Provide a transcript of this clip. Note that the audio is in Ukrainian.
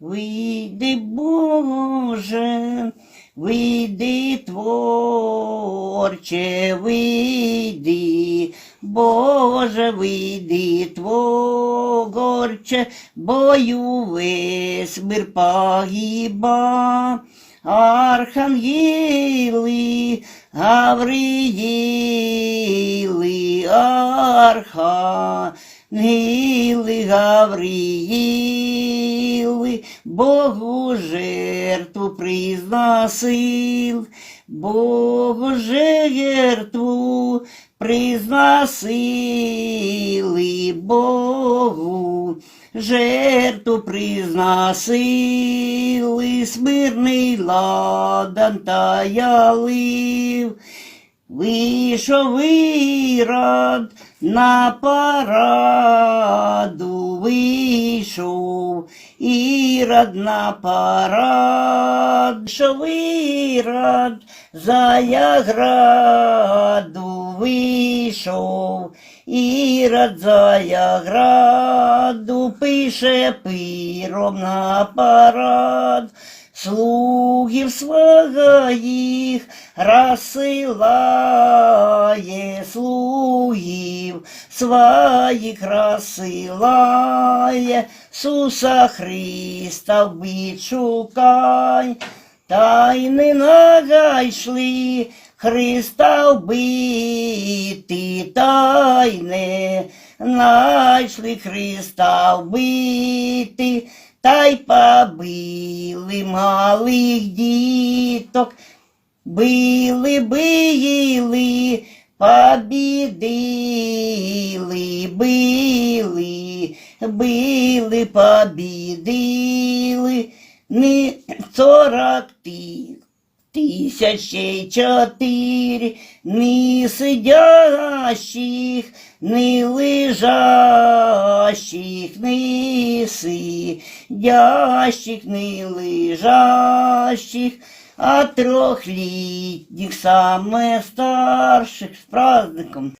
Вийди, Боже, вийди, творче, вийди, Боже, вийди, творче, бою весь мир погиба. Архангели, Гавриїли, Архангели, Гавриїли, Богу жертву призносил, Богу жертву призносили, Богу жертву призносили, смирний ладан та ялив. Вийшов Ірод на параду, вийшов Ірод на парад, вийшов Ірод за яграду, вийшов Ірод за яграду, пише пиром на парад. Слугів своїх розсилає, слугів своїх розсилає, Суса Христа вбить шукай, та й не нагайшли Христа вбити, та й не найшли Христа вбити, та й побили малих діток, били, били, побідили, били, били, побідили, не сорок ти. Тисячі чотири, ні сидящих, ні лежащих, ні сидящих, ні лежащих, а трехлетних, саме старших з праздником.